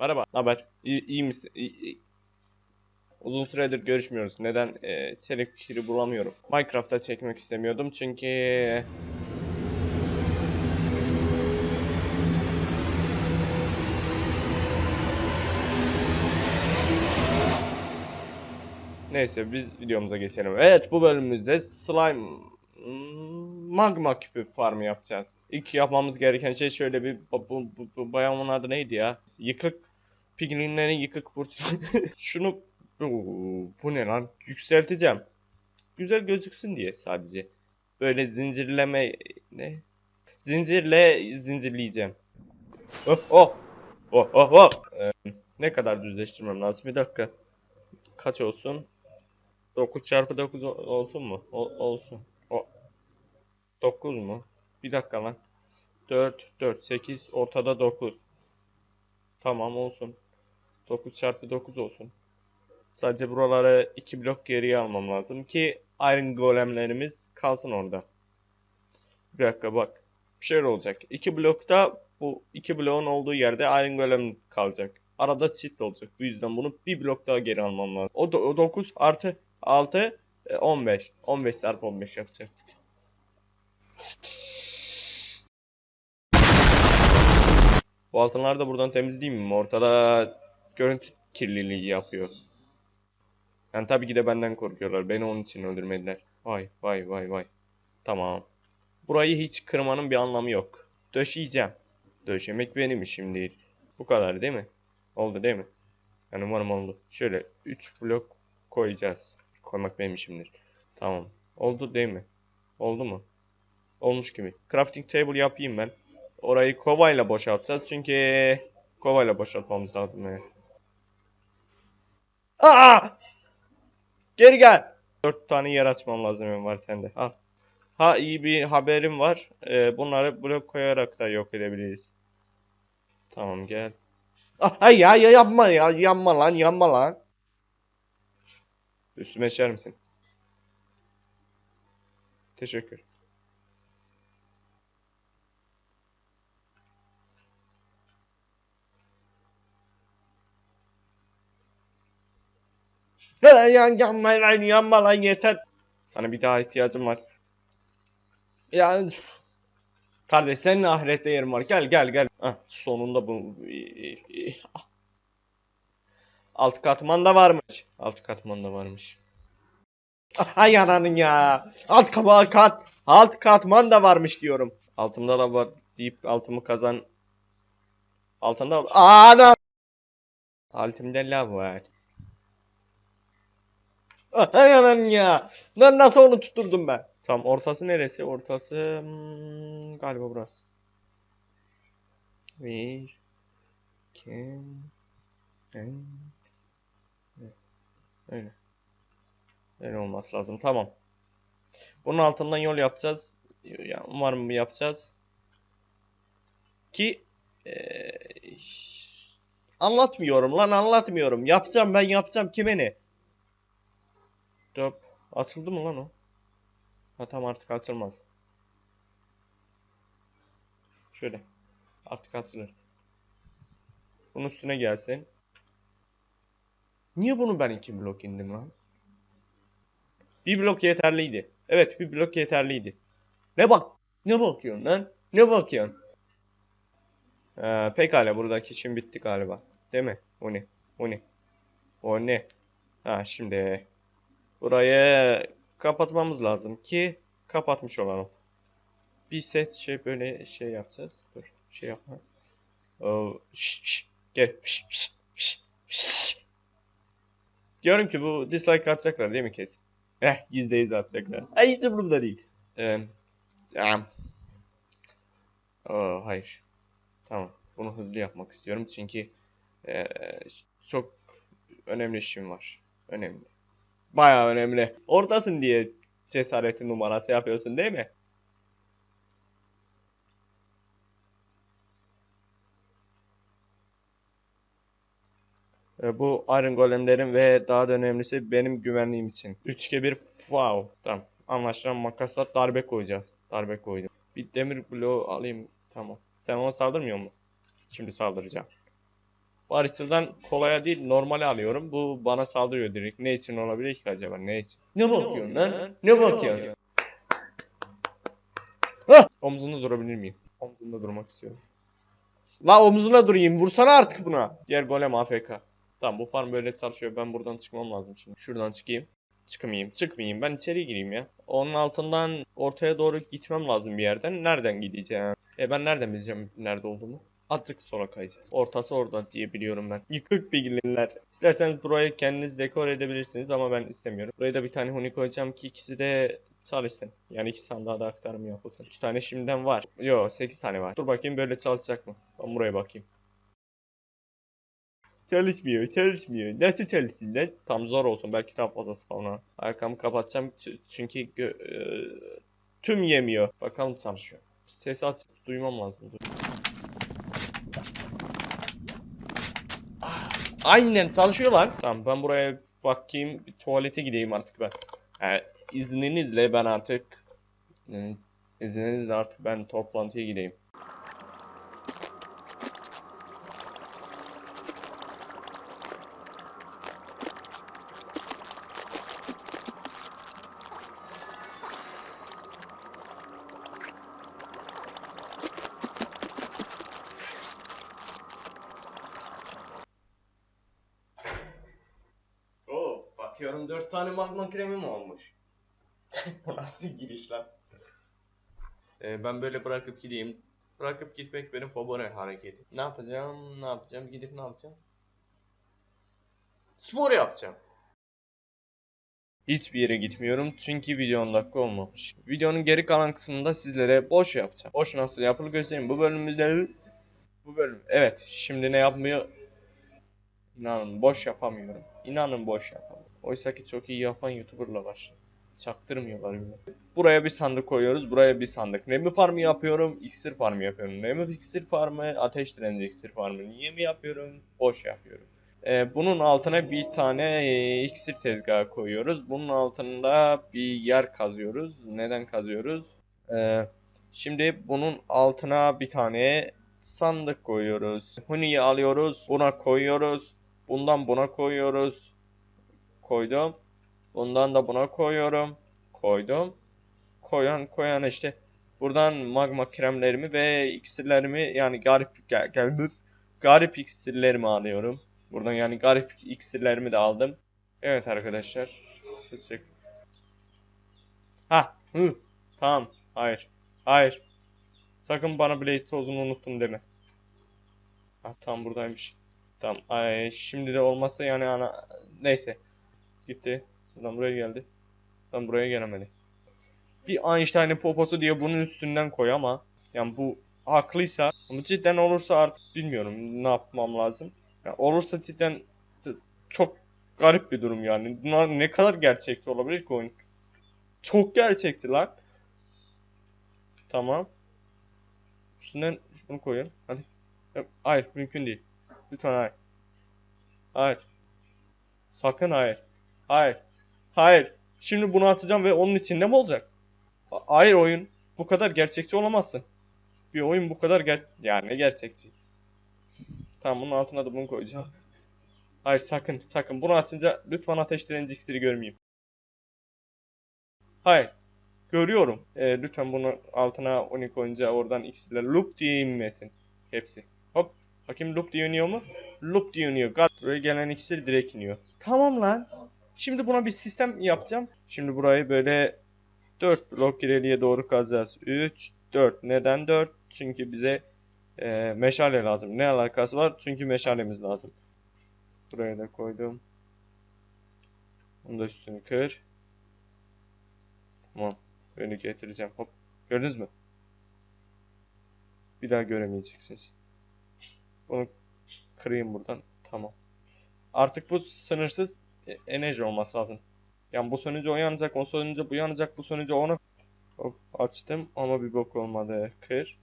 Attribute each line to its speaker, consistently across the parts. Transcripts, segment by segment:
Speaker 1: Merhaba. Haber? İyi, iyi misin? İyi- iyi. Uzun süredir görüşmüyoruz. Neden? Ee, çelik kiri bulamıyorum. Minecraft'ta çekmek istemiyordum çünkü... Neyse biz videomuza geçelim. Evet bu bölümümüzde slime hmm, magma küpü farmı yapacağız. İlk yapmamız gereken şey şöyle bir bu, bu, bu bayanın adı neydi ya? Yıkık piglinlerin yıkık burcu. Şunu Oo, bu ne lan? Yükselteceğim. Güzel gözüksün diye sadece. Böyle zincirleme ne? Zincirle zincirleyeceğim. Oh oh. Oh oh oh. Ee, ne kadar düzleştirmem lazım? Bir dakika. Kaç olsun? 9 çarpı 9 o- olsun mu? O- olsun. O 9 mu? Bir dakika lan. 4 4 8 ortada 9. Tamam olsun. 9 çarpı 9 olsun. Sadece buraları 2 blok geriye almam lazım ki Iron Golemlerimiz kalsın orada. Bir dakika bak. Bir şey olacak. 2 blokta bu 2 bloğun olduğu yerde Iron Golem kalacak. Arada çift olacak. Bu yüzden bunu bir blok daha geri almam lazım. O, 9 artı 6 e, 15. 15 çarpı 15 yapacaktık. Bu altınları da buradan temizleyeyim mi? Ortada görüntü kirliliği yapıyor. Yani tabii ki de benden korkuyorlar. Beni onun için öldürmediler. Vay vay vay vay. Tamam. Burayı hiç kırmanın bir anlamı yok. Döşeyeceğim. Döşemek benim işim değil. Bu kadar değil mi? Oldu değil mi? Yani umarım oldu. Şöyle 3 blok koyacağız. Koymak benim işimdir. Tamam. Oldu değil mi? Oldu mu? Olmuş gibi. Crafting table yapayım ben. Orayı kovayla boşaltacağız çünkü kovayla boşaltmamız lazım yani. Aa! Geri gel. 4 tane yer açmam lazım envanterde. Al. Ha iyi bir haberim var. Ee, bunları blok koyarak da yok edebiliriz. Tamam gel. Ah, ya, ya yapma ya. Yanma lan yanma lan. Üstüme işer misin? Teşekkür. Lan yan yanma lan yanma lan yeter. Sana bir daha ihtiyacım var. Ya üf. Kardeş senin ahirette yerin var. Gel gel gel. Ah, sonunda bu alt katman da varmış. Alt katman da varmış. Ay ananın ya. Alt kaba kat. Alt katman da varmış diyorum. Altımda da var deyip altımı kazan. Altında Ana. Altımda lav var. Ay anam ya. Lan nasıl onu tutturdum ben? Tam ortası neresi? Ortası hmm, galiba burası. Bir, iki, en, öyle. Öyle olması lazım. Tamam. Bunun altından yol yapacağız. Ya, umarım yapacağız. Ki eee, anlatmıyorum lan anlatmıyorum. Yapacağım ben yapacağım. Kime ne? Döp. Açıldı mı lan o? Ha tamam artık açılmaz. Şöyle. Artık açılır. Bunun üstüne gelsin. Niye bunu ben iki blok indim lan? Bir blok yeterliydi. Evet bir blok yeterliydi. Ne bak? Ne bakıyorsun lan? Ne bakıyorsun? Ee, pekala buradaki işim bitti galiba. Değil mi? O ne? O ne? O ne? Ha şimdi burayı kapatmamız lazım ki kapatmış olalım. Bir set şey böyle şey yapacağız. Dur şey yapma. Oo, şş, şş, gel. Şş, şş, şş, şş. Diyorum ki bu dislike atacaklar değil mi kesin? Eh yüzde yüz atacaklar. Ay hiç umurumda değil. Ee, tamam. Oo, hayır. Tamam. Bunu hızlı yapmak istiyorum çünkü ee, çok önemli işim var. Önemli. Bayağı önemli. Oradasın diye cesaretin numarası yapıyorsun değil mi? E, Bu Iron Golemlerin ve daha da önemlisi benim güvenliğim için. 3 2 1 wow. Tamam. Anlaşılan makasla darbe koyacağız. Darbe koydum. Bir demir bloğu alayım. Tamam. Sen ona saldırmıyor mu? Şimdi saldıracağım. Bu haritadan kolaya değil normale alıyorum. Bu bana saldırıyor direkt. Ne için olabilir ki acaba? Ne için? Ne bakıyorsun lan? Ne bakıyorsun? Hah! Omzunda durabilir miyim? Omzunda durmak istiyorum. La omzuna durayım. Vursana artık buna. Diğer golem AFK. Tamam bu farm böyle çalışıyor. Ben buradan çıkmam lazım şimdi. Şuradan çıkayım. Çıkmayayım. Çıkmayayım. Ben içeri gireyim ya. Onun altından ortaya doğru gitmem lazım bir yerden. Nereden gideceğim? E ben nereden bileceğim nerede olduğumu? Azıcık sola kayacağız. Ortası orada diye biliyorum ben. Yıkık bilgiler. İsterseniz burayı kendiniz dekor edebilirsiniz ama ben istemiyorum. Buraya da bir tane huni koyacağım ki ikisi de çalışsın. Yani iki sandığa da aktarım yapılsın. 3 tane şimdiden var. Yo 8 tane var. Dur bakayım böyle çalışacak mı? Ben buraya bakayım. Çalışmıyor, çalışmıyor. Nasıl çalışsın lan? Tam zor olsun. Belki daha fazla spawna. Arkamı kapatacağım çünkü e, tüm yemiyor. Bakalım çalışıyor. Ses açıp duymam lazım. Dur. Aynen çalışıyor lan. Tamam ben buraya bakayım. Bir tuvalete gideyim artık ben. Yani izninizle ben artık e, izninizle artık ben toplantıya gideyim. Oo, bakıyorum dört tane magma kremim olmuş. Bu nasıl giriş lan? Ee, ben böyle bırakıp gideyim. Bırakıp gitmek benim favori hareketim. Ne yapacağım? Ne yapacağım? Gidip ne yapacağım? Spor yapacağım. Hiçbir yere gitmiyorum çünkü video 10 dakika olmamış. Videonun geri kalan kısmında sizlere boş yapacağım. Boş nasıl yapılır göstereyim. Bu bölümümüzde bu bölüm. Evet, şimdi ne yapmıyor? İnanın boş yapamıyorum. İnanın boş yapamıyorum. Oysa ki çok iyi yapan YouTuber'la var. Çaktırmıyorlar bile. Buraya bir sandık koyuyoruz. Buraya bir sandık. Nemi farmı yapıyorum. iksir farmı yapıyorum. Nemi iksir farmı. Ateş direnci iksir farmı. Niye mi yapıyorum? Boş yapıyorum. Ee, bunun altına bir tane e, iksir tezgahı koyuyoruz. Bunun altında bir yer kazıyoruz. Neden kazıyoruz? Ee, şimdi bunun altına bir tane sandık koyuyoruz. Huni'yi alıyoruz. Buna koyuyoruz. Bundan buna koyuyoruz. Koydum. Bundan da buna koyuyorum. Koydum. Koyan koyan işte. Buradan magma kremlerimi ve iksirlerimi yani garip gel, gel- garip iksirlerimi alıyorum. Buradan yani garip iksirlerimi de aldım. Evet arkadaşlar. Sıçık. Ha, hı. Tamam. Hayır. Hayır. Sakın bana Blaze tozunu unuttum deme. Ha tam buradaymış. Tamam. Ay, şimdi de olmazsa yani ana neyse. Gitti. Buradan buraya geldi. Buradan buraya gelemedi. Bir Einstein'ın poposu diye bunun üstünden koy ama yani bu haklıysa ama cidden olursa artık bilmiyorum ne yapmam lazım. Yani olursa cidden çok garip bir durum yani. Bunlar ne kadar gerçekçi olabilir ki oyun? Çok gerçekçi lan. Tamam. Üstünden bunu koyun. Hadi. Hayır, mümkün değil. Lütfen hayır. Hayır. Sakın hayır. Hayır. Hayır. Şimdi bunu atacağım ve onun içinde mi olacak? Ha- Hayır oyun. Bu kadar gerçekçi olamazsın. Bir oyun bu kadar ger... Yani ne gerçekçi? Tamam bunun altına da bunu koyacağım. Hayır sakın sakın. Bunu açınca lütfen ateş direnci iksiri görmeyeyim. Hayır. Görüyorum. Ee, lütfen bunu altına 12 koyunca oradan iksirler loop diye inmesin. Hepsi. Hop. Bakayım loop diye iniyor mu? Loop diye iniyor. God. Buraya gelen iksir direkt iniyor. Tamam lan. Şimdi buna bir sistem yapacağım. Şimdi burayı böyle 4 blok ileriye doğru kazacağız. 3, 4. Neden 4? Çünkü bize e, meşale lazım. Ne alakası var? Çünkü meşalemiz lazım. Buraya da koydum. Bunu da üstünü kır. Tamam. Böyle getireceğim. Hop. Gördünüz mü? Bir daha göremeyeceksiniz. Bunu kırayım buradan. Tamam. Artık bu sınırsız enerji olması lazım. Yani bu sönünce o yanacak, o sönünce bu yanacak, bu sönünce onu... Hop açtım ama bir bok olmadı. Kır.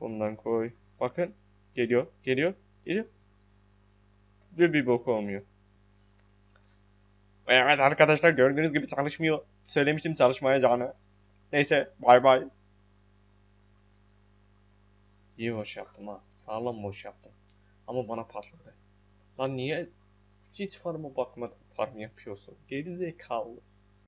Speaker 1: Bundan koy. Bakın. Geliyor, geliyor, geliyor. Ve bir bok olmuyor. Evet arkadaşlar gördüğünüz gibi çalışmıyor. Söylemiştim çalışmayacağını. Neyse bay bay. İyi boş yaptım ha. Sağlam boş yaptım. Ama bana patladı. Lan niye hiç farma bakmadan farm yapıyorsun? Geri zekalı.